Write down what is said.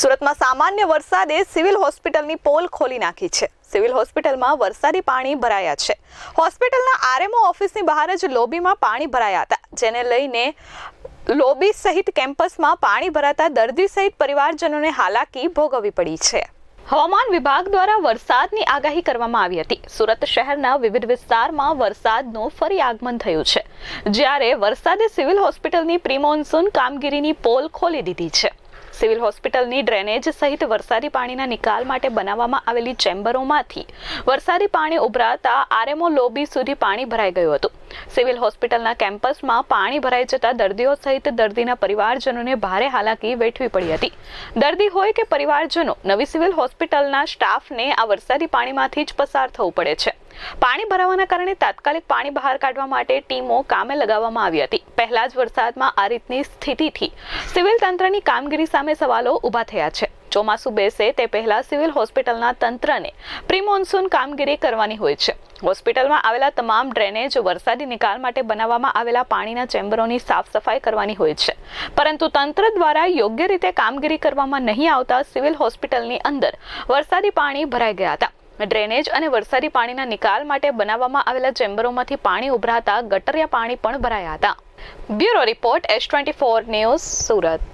સુરતમાં સામાન્ય વરસાદે સિવિલ હોસ્પિટલની પોલ ખોલી નાખી છે. સિવિલ હોસ્પિટલમાં વરસાદી પાણી ભરાયા છે. હોસ્પિટલના આરએમઓ ઓફિસની બહાર જ લોબીમાં પાણી ભરાયા હતા, જેને લઈને લોબી સહિત કેમ્પસમાં પાણી ભરાતા દર્દી સહિત પરિવારજનોને હાલાકી ભોગવવી પડી છે. હવામાન વિભાગ દ્વારા વરસાદની આગાહી કરવામાં આવી હતી. સુરત શહેરના વિવિધ વિસ્તારમાં વરસાદનું ફરી આગમન થયું છે. જ્યારે વરસાદે સિવિલ હોસ્પિટલની પ્રિમોન્સૂન કામગીરીની પોલ ખોલી દીધી છે. સિવિલ હોસ્પિટલની ડ્રેનેજ સહિત વરસાદી પાણીના નિકાલ માટે બનાવવામાં આવેલી ચેમ્બરોમાંથી વરસાદી પાણી ઉભરાતા આરએમઓ લોબી સુધી પાણી ભરાઈ ગયું હતું. સિવિલ હોસ્પિટલના કેમ્પસમાં પાણી ભરાઈ જતા દર્દીઓ સહિત દર્દીના પરિવારજનોને ભારે હાલાકી વેઠવી પડી હતી. દર્દી હોય કે પરિવારજનો, નવી સિવિલ હોસ્પિટલના સ્ટાફને આ વરસાદી પાણીમાંથી જ પસાર થવું પડે છે. પાણી ભરાવાના કારણે તાત્કાલિક પાણી બહાર કાઢવા માટે ટીમો કામે લગાવવામાં આવી હતી. પહેલા જ વરસાદમાં આ રીતની સ્થિતિથી સિવિલ તંત્રની કામગીરી સામે સવાલો ઊભા થયા છે. ચોમાસું બેસે તે પહેલા સિવિલ હોસ્પિટલના તંત્રને પ્રી મોન્સૂન કામગીરી કરવાની હોય છે. હોસ્પિટલમાં આવેલા તમામ ડ્રેનેજ વરસાદી નિકાલ માટે બનાવવામાં આવેલા પાણીના ચેમ્બરોની સાફ સફાઈ કરવાની હોય છે. પરંતુ તંત્ર દ્વારા યોગ્ય રીતે કામગીરી કરવામાં નહીં આવતા સિવિલ હોસ્પિટલની અંદર વરસાદી પાણી ભરાઈ ગયા હતા. ડ્રેનેજ અને વરસાદી પાણીના નિકાલ માટે બનાવવામાં આવેલા ચેમ્બરોમાંથી પાણી ઉભરાતા ગટરિયા પાણી પણ ભરાયા હતા. Bureau report S twenty four news Surat.